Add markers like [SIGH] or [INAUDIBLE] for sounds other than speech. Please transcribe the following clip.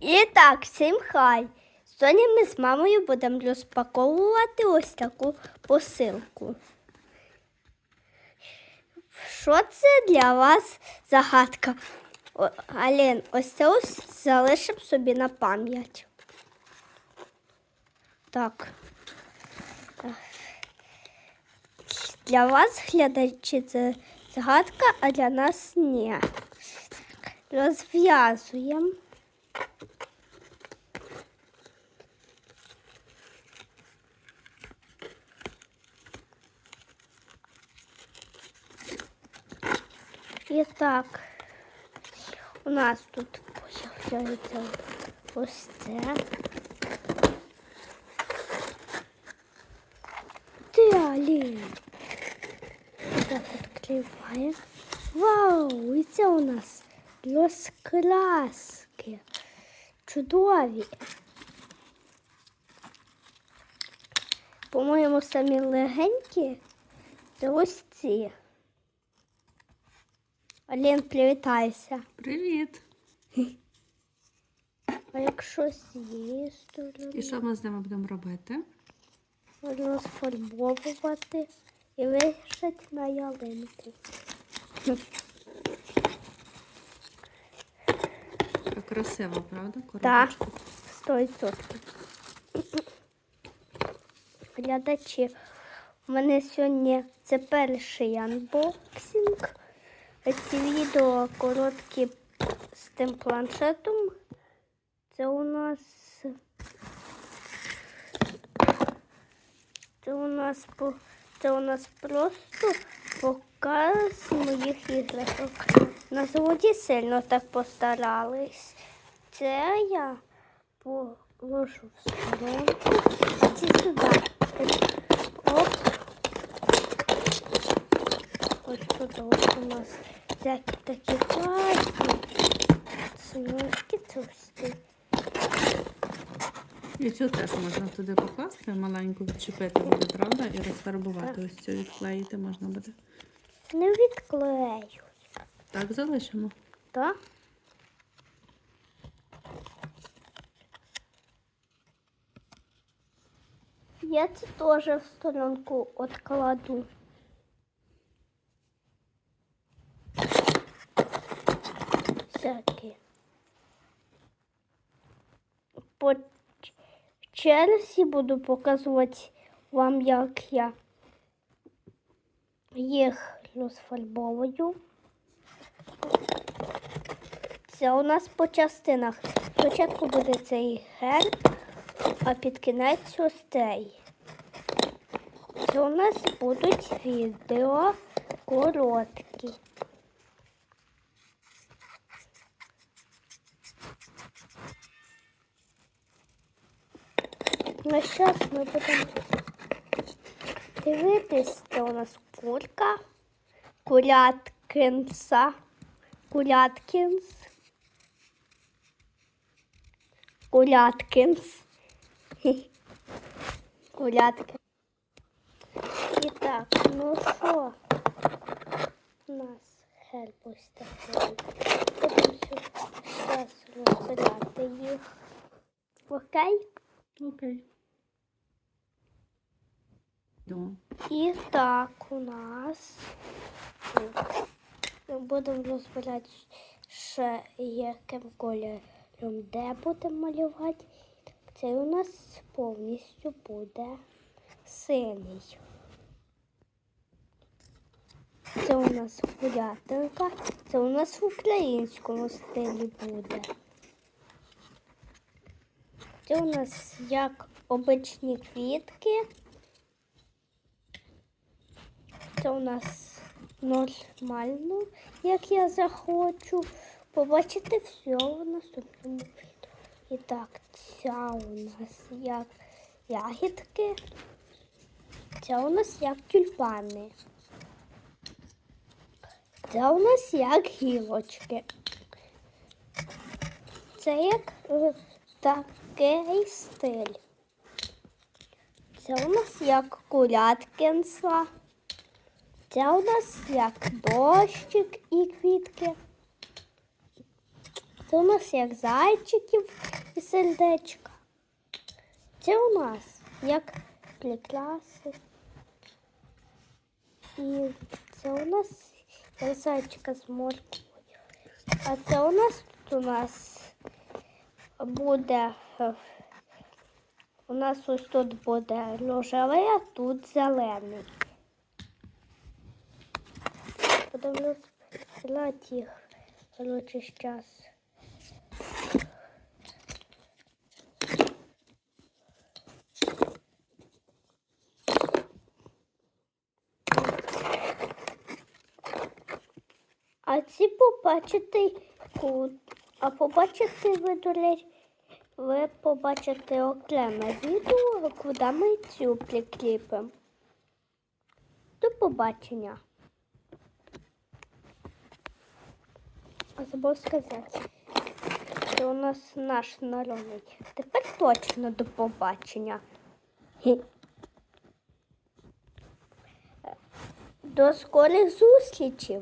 І так, всім хай. Сьогодні ми з мамою будемо розпаковувати ось таку посилку. Що це для вас загадка? О, Алін, ось це ось залишимо собі на пам'ять. Так. Для вас, глядачі, це загадка, а для нас ні. Розв'язуємо. І так, у нас тут появляється ось це. Далі. Так відкриваємо. Вау! І це у нас розкраски. Чудові. По-моєму, самі легенькі. Це ось ці. Алін, привітайся. Привіт! А якщо з цієї І що ми з ними будемо робити? розфарбовувати і вишити на ялинку. [LAUGHS] красиво, правда? Так, сто відсотків. Глядачі, у мене сьогодні це перший анбоксинг. Ці відео короткі з тим планшетом. Це у нас. Це у нас це у нас просто показ моїх іграшок. На заводі сильно так постарались. Це я положу в сторонку. Ці сюди. Оп. Ось тут у нас такі класні. Ціночки товсті. І цю теж можна туди покласти, маленьку відчепити буде, правда? І розфарбувати ось цю відклеїти можна буде. Не відклею. Так, залишимо. Так? Я це теж в сторонку откладу. Всякі. По ч- черзі буду показувати вам, як я їх розфарбовую. Це у нас по частинах. Спочатку буде цей герб, а під кінець ось цей. Це у нас будуть відео короткі. Ну, зараз ми будемо дивитись, це у нас курка, куряткинса, куряткинс. Куляткинс. Кулятки. І так, ну що? У нас ось такий. Будемо зараз розбирати їх. Окей? Окей. Йдемо. І так у нас ми будемо розбирати ще яким кольором де будемо малювати. Це у нас повністю буде синій. Це у нас курятинка, це у нас в українському стилі буде. Це у нас як обичні квітки. Це у нас нормально, як я захочу. Побачите все в наступному відео. І так, ця у нас як ягідки. Ця у нас як тюльпани. Це у нас як гілочки. Це як е, такий стиль. Це у нас як куряткинса. Це у нас як дощик і квітки. Це у нас як зайчиків і сердечка. Це у нас як прикраси. І це у нас як зайчика з морквою. А це у нас тут у нас буде. е, У нас ось тут буде рожевий, а тут зелений. Подивлюсь, глядь їх. Короче, сейчас. А ці побачите, ку- а побачите ви, ви побачите окреме відео, куди ми цю прикріпимо. До побачення. Забув сказати, що у нас наш народний. Тепер точно до побачення. До скорих зустрічей.